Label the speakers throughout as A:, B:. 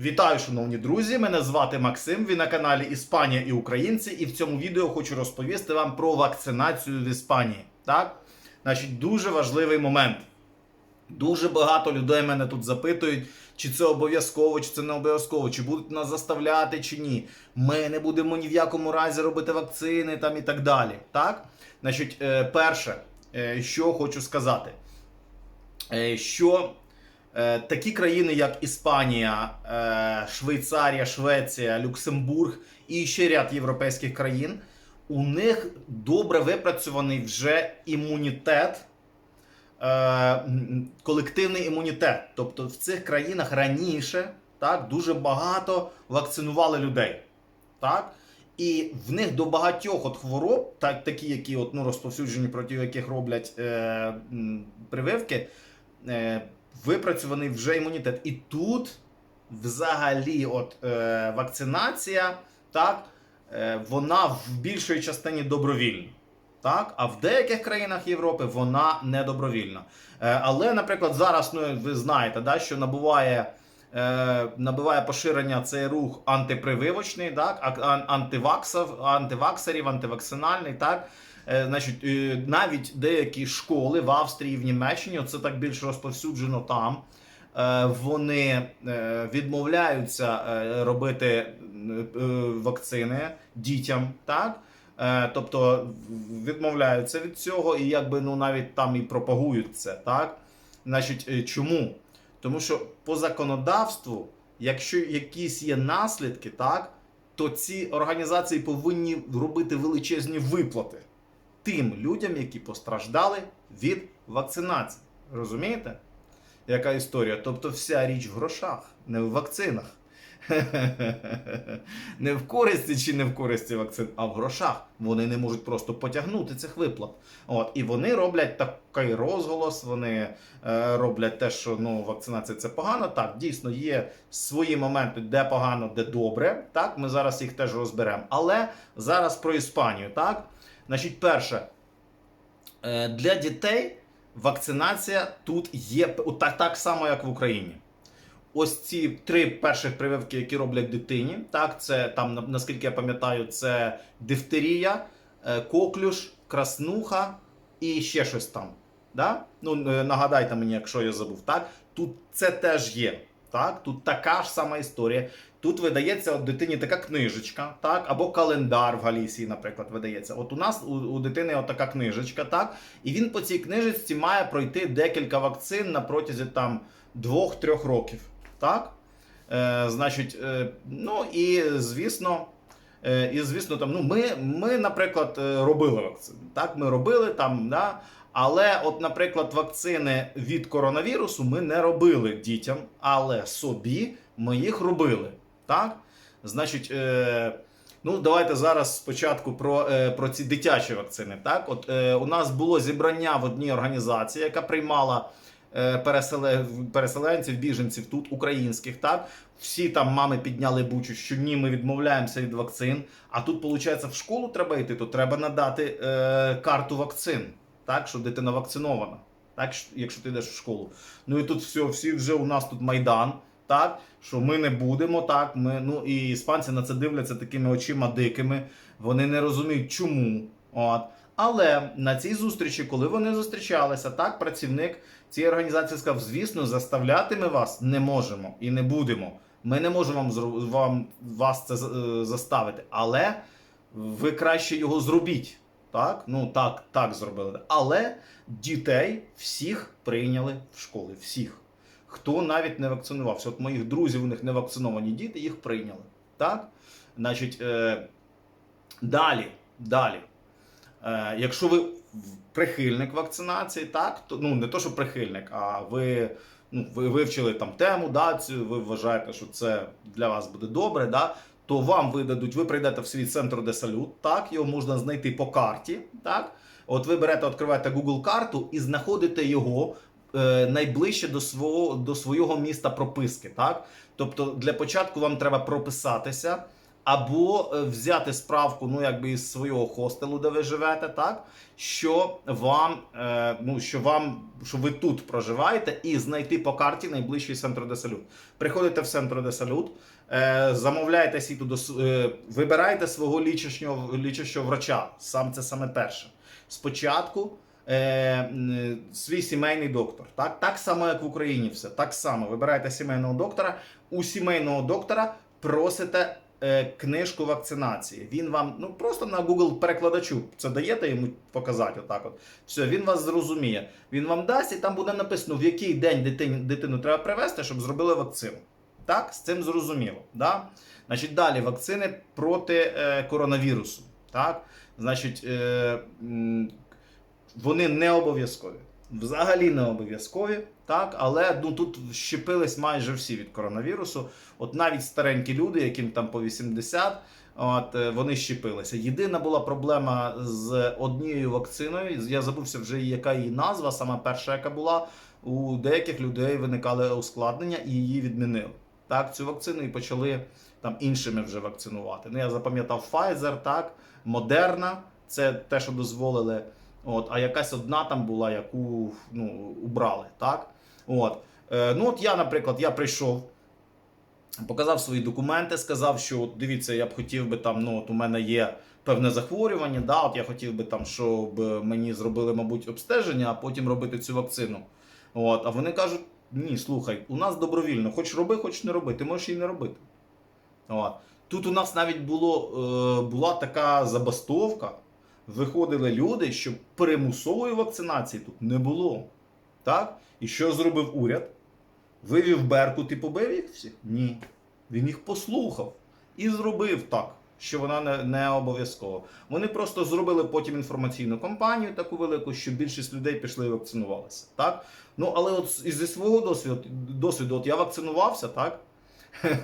A: Вітаю, шановні друзі! Мене звати Максим. Ви на каналі Іспанія і Українці. І в цьому відео хочу розповісти вам про вакцинацію в Іспанії. Так? Значить, дуже важливий момент. Дуже багато людей мене тут запитують, чи це обов'язково, чи це не обов'язково, чи будуть нас заставляти, чи ні. Ми не будемо ні в якому разі робити вакцини там і так далі. Так? Значить, е, перше, е, що хочу сказати, е, що такі країни, як Іспанія, е, Швейцарія, Швеція, Люксембург і ще ряд європейських країн, у них добре випрацьований вже імунітет. е, Колективний імунітет. Тобто в цих країнах раніше так, дуже багато вакцинували людей. Так? І в них до багатьох от хвороб, так, такі, які от, ну, розповсюджені, проти яких роблять е, прививки, е, випрацьований вже імунітет. І тут взагалі от, е, вакцинація, так, е, вона в більшої частині добровільна. Так, а в деяких країнах Європи вона не добровільна. Е, але, наприклад, зараз ну, ви знаєте, да, що набуває, е, набуває поширення цей рух антипрививочний, так, антиваксов, антиваксерів, антивакцинальний. Так, значить, е, навіть деякі школи в Австрії, в Німеччині, це так більш розповсюджено там. е, Вони е, відмовляються е, робити е, е, вакцини дітям, так? Е, Тобто відмовляються від цього і якби ну навіть там і пропагують це, так? Значить, е, чому? Тому що по законодавству, якщо якісь є наслідки, так, то ці організації повинні робити величезні виплати тим людям, які постраждали від вакцинації. Розумієте? Яка історія? Тобто вся річ в грошах, не в вакцинах. Не в користі чи не в користі вакцин, а в грошах. Вони не можуть просто потягнути цих виплат. От, і вони роблять такий розголос, вони е, роблять те, що ну, вакцинація це погано. Так, дійсно є свої моменти, де погано, де добре. Так, ми зараз їх теж розберемо. Але зараз про Іспанію, так? Значить, перше, е, для дітей вакцинація тут є так, так само, як в Україні. Ось ці три перших прививки, які роблять дитині. Так, це там, наскільки я пам'ятаю, це дифтерія, е, коклюш, краснуха і ще щось там. Да? Ну, е, нагадайте мені, якщо я забув. Так? Тут це теж є. Так? Тут така ж сама історія. Тут видається от дитині така книжечка, так, або календар в Галісії, наприклад, видається. От у нас у, у дитини от така книжечка, так, і він по цій книжечці має пройти декілька вакцин на протязі там двох-трьох років. Так? Е, значить, е, ну і звісно. Е, І звісно, там ну ми, ми, наприклад, е, робили вакцини. Так, ми робили там, да. Але, от, наприклад, вакцини від коронавірусу ми не робили дітям, але собі ми їх робили. Так? Значить, е, ну давайте зараз спочатку про, е, про ці дитячі вакцини. Так, от е, у нас було зібрання в одній організації, яка приймала е, переселе, переселенців, біженців тут, українських. Так, всі там мами підняли бучу, що ні, ми відмовляємося від вакцин. А тут, виходить, в школу треба йти, то треба надати е, карту вакцин, так, що дитина вакцинована. Так, якщо ти йдеш в школу. Ну і тут все, всі вже у нас тут майдан, так, що ми не будемо, так, ми, ну і іспанці на це дивляться такими очима дикими, вони не розуміють, чому. От. Але на цій зустрічі, коли вони зустрічалися, так, працівник цієї організації сказав: звісно, заставляти ми вас не можемо і не будемо. Ми не можемо вам, вам вас це е, заставити, але ви краще його зробіть. Так, ну так, так зробили. Але дітей всіх прийняли в школи. Всіх. Хто навіть не вакцинувався. От моїх друзів, у них не вакциновані діти, їх прийняли. Так? Значить, е, далі, далі. Е, якщо ви прихильник вакцинації, так, то ну не то, що прихильник, а ви, ну, ви вивчили там тему, да, ви вважаєте, що це для вас буде добре, да, то вам видадуть, ви прийдете в свій центр де салют, так, його можна знайти по карті. Так, от ви берете, відкриваєте Google карту і знаходите його е, найближче до свого, до свого міста прописки. Так? Тобто для початку вам треба прописатися. Або е, взяти справку, ну якби із свого хостелу, де ви живете, так що вам, е, ну що вам, що ви тут проживаєте, і знайти по карті найближчий центр де салют. Приходите в центр де салют, е, замовляєте сіту до е, вибираєте свого лічащого, лічащого врача. Сам це саме перше. Спочатку е, свій сімейний доктор. Так? так само, як в Україні, все. Так само. Вибираєте сімейного доктора. У сімейного доктора просите е, книжку вакцинації. Він вам ну просто на Google перекладачу це даєте йому показати. Отак от. Все, він вас зрозуміє. Він вам дасть, і там буде написано, в який день дитині, дитину треба привезти, щоб зробили вакцину. Так, з цим зрозуміло. Да? Значить, далі вакцини проти е, коронавірусу. Так? Значить, е, вони не обов'язкові. Взагалі не обов'язкові, так, але ну, тут щепились майже всі від коронавірусу. От навіть старенькі люди, яким там по 80, от, е, вони щепилися. Єдина була проблема з однією вакциною. Я забувся вже, яка її назва, сама перша, яка була. У деяких людей виникали ускладнення і її відмінили. Так, цю вакцину і почали там іншими вже вакцинувати. Ну, я запам'ятав Pfizer, так, Moderna, це те, що дозволили. От, а якась одна там була, яку ну, убрали. Так? От. Е, ну, от я, наприклад, я прийшов, показав свої документи, сказав, що от, дивіться, я б хотів би там, ну, от у мене є певне захворювання, да, от я хотів би там, щоб мені зробили, мабуть, обстеження, а потім робити цю вакцину. От, а вони кажуть: ні, слухай, у нас добровільно, хоч роби, хоч не роби, ти можеш її не робити. От. Тут у нас навіть було, е, була така забастовка. Виходили люди, що примусової вакцинації тут не було. Так? І що зробив уряд? Вивів Беркут і побив їх всіх? Ні. Він їх послухав і зробив так, що вона не, не обов'язкова. Вони просто зробили потім інформаційну кампанію таку велику, що більшість людей пішли і вакцинувалися. Так? Ну, але от зі свого досвіду, досвіду от я вакцинувався, так?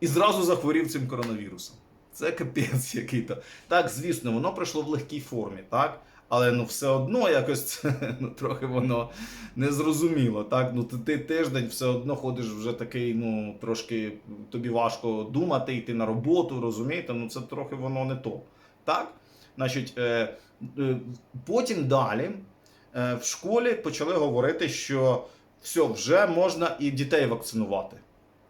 A: і зразу захворів цим коронавірусом. Це капець який-то. Так, звісно, воно пройшло в легкій формі, так? Але ну все одно якось ну, трохи воно незрозуміло. Так? Ну, ти тиждень все одно ходиш вже такий, ну, трошки тобі важко думати, йти на роботу, розумієте? Ну це трохи воно не то. Так? Значить, е, е, потім далі е, в школі почали говорити, що все, вже можна і дітей вакцинувати.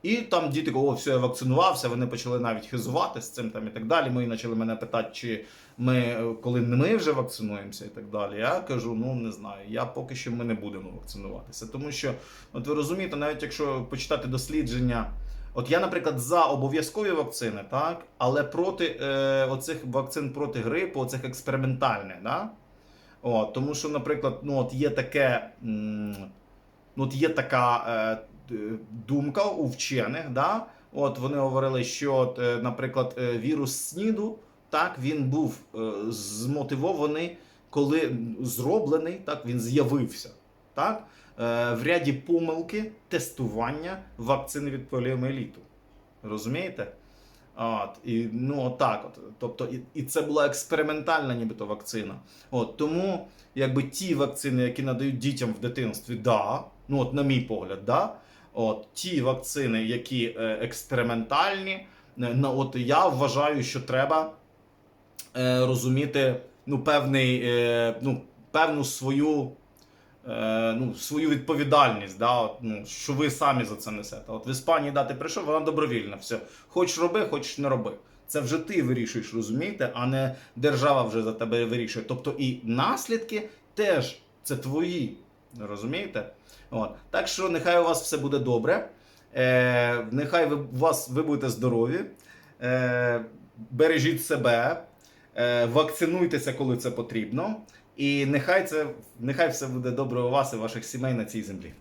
A: І там діти, о, все, я вакцинувався, вони почали навіть хизувати з цим там і так далі. Мої почали мене питати, чи ми, е, коли ми вже вакцинуємося і так далі. Я кажу, ну не знаю, я поки що ми не будемо вакцинуватися. Тому що, от ви розумієте, навіть якщо почитати дослідження, от я, наприклад, за обов'язкові вакцини, так, але проти е, оцих вакцин проти грипу, оцих експериментальних, да? От, тому що, наприклад, ну от є таке. м, Ну, от є така е, думка у вчених, да? От вони говорили, що, е, наприклад, е, вірус СНІДу, так, він був е, змотивований, коли зроблений, так, він з'явився. Так? Е, в ряді помилки тестування вакцини від поліоміеліту. Розумієте? От, і, ну, отак от. Тобто, і, і це була експериментальна нібито вакцина. От, тому, якби ті вакцини, які надають дітям в дитинстві, да, ну от на мій погляд, да. От, ті вакцини, які е, експериментальні, е, от я вважаю, що треба е, розуміти ну, певний, ну, певну свою. Ну, свою відповідальність, да, от, ну, що ви самі за це несете. От в Іспанії дати прийшов, вона добровільна. Все. Хоч роби, хоч не роби. Це вже ти вирішуєш, розумієте, а не держава вже за тебе вирішує. Тобто і наслідки теж це твої. Розумієте? От. Так що нехай у вас все буде добре. Е, нехай ви, у вас, ви будете здорові. Е, бережіть себе, е, вакцинуйтеся, коли це потрібно. І нехай це нехай все буде добре у вас і ваших сімей на цій землі.